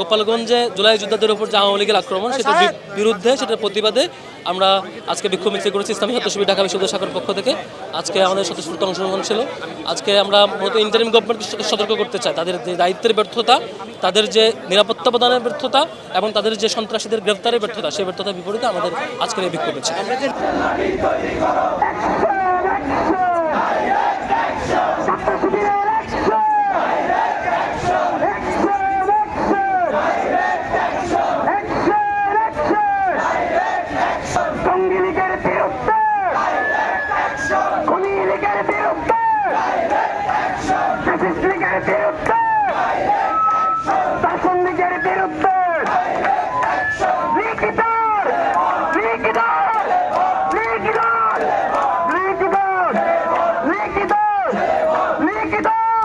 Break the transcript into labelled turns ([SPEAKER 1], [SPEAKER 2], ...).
[SPEAKER 1] গোপালগঞ্জে জুলাই যোদ্ধাদের উপর যে আওয়ামী লীগের আক্রমণ সেটার বিরুদ্ধে সেটার প্রতিবাদে আমরা আজকে বিক্ষোভ মিছিল করেছি ইসলামী ছাত্র শিবির ঢাকা বিশ্ববিদ্যালয় শাখার পক্ষ থেকে। আজকে আমাদের স্বতঃস্ফূর্ত অংশগ্রহণ ছিল। আজকে আমরা মূলত ইন্টারিম গভর্নমেন্টকে সতর্ক করতে চাই। তাদের যে দায়িত্বের ব্যর্থতা তাদের যে নিরাপত্তা প্রদানের ব্যর্থতা এবং তাদের যে সন্ত্রাসীদের গ্রেফতারের ব্যর্থতা সেই ব্যর্থতার বিপরীতে আমাদের আজকের এই বিক্ষোভ মিছিল
[SPEAKER 2] বিরুদ্ধে ব্রিটিশ লীগের বিরুদ্ধে শাসন লীগের বিরুদ্ধে লিখিদার লিখিদার লিখিদার লিখিদার
[SPEAKER 3] লিখিদার লিখিদার